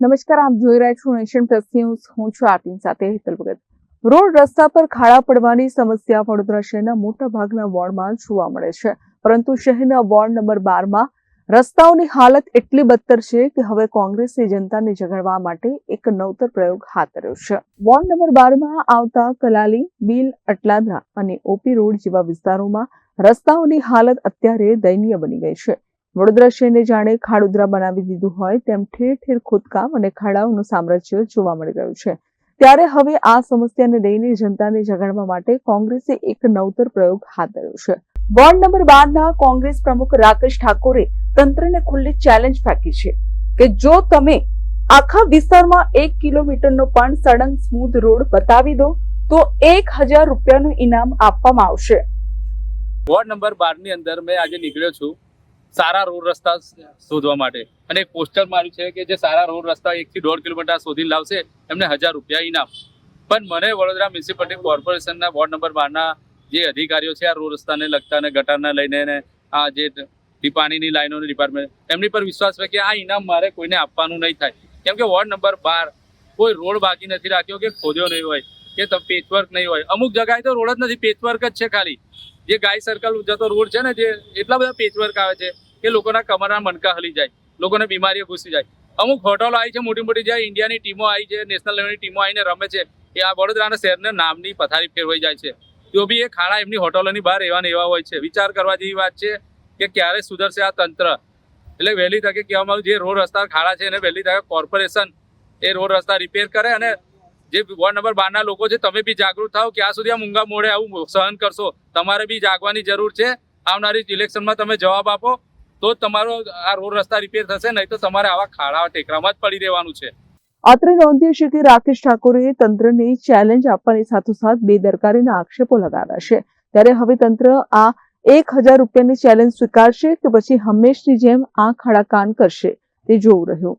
નમસ્કાર, આપ જોઈ રહ્યા છો નેશન પ્લસ ન્યૂઝ. હું છું આરતી સાથે હેતલ ભગત. રોડ રસ્તા પર ખાડા પડવાની સમસ્યા વડોદરા શહેરના મોટા ભાગના વોર્ડમાં જોવા મળે છે. પરંતુ શહેરના વોર્ડ નંબર બારમાં રસ્તાઓની હાલત એટલી બદતર છે કે હવે કોંગ્રેસે જનતાને જગાડવા માટે એક નવતર પ્રયોગ હાથ ધર્યો છે. વોર્ડ નંબર બારમાં આવતા કલાલી, બિલ, અટલાદરા અને ઓપી રોડ જેવા વિસ્તારોમાં રસ્તાઓની હાલત અત્યારે દયનીય બની ગઈ છે. વડોદરા જાણે ખાડોદરા બનાવી દીધું હોય તેમ ઠેર ઠેર ખોદકામ અને ખાડાઓનું સામ્રાજ્ય જોવા મળી રહ્યું છે. ત્યારે હવે આ સમસ્યાને લઈને જનતાને જગાડવા માટે કોંગ્રેસે એક નવતર પ્રયોગ હાથ ધર્યો છે. વોર્ડ નંબર બારના કોંગ્રેસ પ્રમુખ રાકેશ ઠાકોરે તંત્રને ખુલ્લી ચેલેન્જ ફેંકી છે કે જો તમે આખા વિસ્તારમાં એક કિલોમીટરનો પણ સડંગ સ્મૂથ રોડ બતાવી દો, તો એક હજાર રૂપિયાનું ઇનામ આપવામાં આવશે. વોર્ડ નંબર બારની અંદર મેં આજે નીકળ્યો છું. સારા રોડ રસ્તા શોધવા માટે. અને પોસ્ટર માર્યું છે કે જે સારા રોડ રસ્તા એકથી દોઢ કિલોમીટર સુધી લાવશે, એમને હજાર રૂપિયા ઇનામ. પણ મને વડોદરા મ્યુનિસિપાલિટી કોર્પોરેશનના વોર્ડ નંબર બારના જે અધિકારીઓ છે, આ રોડ રસ્તાને લગતા અને ગટરના લઈને આ જે પાણીની લાઈનોની ડિપાર્ટમેન્ટ એમની પર વિશ્વાસ છે કે આ ઇનામ મારે કોઈને આપવાનું નહીં થાય. કેમ કે વોર્ડ નંબર બાર કોઈ રોડ બાકી નથી રાખ્યો કે ખોદ્યો નહીં હોય, કે પેચવર્ક નહીં હોય. અમુક જગાએ તો રોડ જ નથી પેચવર્ક જ છે ખાલી. જે ગાય સર્કલ જતો રોડ છે ને જે એટલા બધા પેચવર્ક આવે છે કે લોકોના કમરના મણકા હલી જાય, લોકોને બીમારીઓ ઘૂસી જાય. અમુક હોટલો આવી છે, મોટી મોટી જ્યાં ઇન્ડિયાની ટીમો આવી છે નેશનલ લેવલની ટીમો આવીને રમે છે, એ આ વડોદરાના શહેરને નામની પથારી ફેરવાઈ જાય છે. તો બી એ ખાડા એમની હોટલોની બહાર એવા એવા હોય છે. વિચાર કરવા જેવી વાત છે કે ક્યારે સુધરશે આ તંત્ર? એટલે વહેલી તકે કહેવામાં આવ્યું, જે રોડ રસ્તા ખાડા છે એને વહેલી તકે કોર્પોરેશન એ રોડ રસ્તા રિપેર કરે અને જે વોર્ડ નંબર બારના લોકો છે, તમે બી જાગૃત થાઓ ક્યાં સુધી આ મૂંગા મોડે આવું સહન કરશો. તમારે બી જાગવાની જરૂર છે. આવનારી ઇલેક્શનમાં તમે જવાબ આપો. તો તમારો આ રોડ રસ્તા રિપેર થશે, નહીં તો તમારે આવા ખાડા ટેકરામાં જ પડી રહેવાનું છે. અત્રે નોંધ્યું છે કે રાકેશ ઠાકોરે તંત્રને ચેલેન્જ આપવાની સાથોસાથ બેદરકારીના આક્ષેપો લગાવ્યા છે. ત્યારે હવે તંત્ર આ એક હજાર રૂપિયાની ચેલેન્જ સ્વીકારશે કે પછી હંમેશની જેમ આ ખાડા કાન કરશે તે જોવું રહ્યું.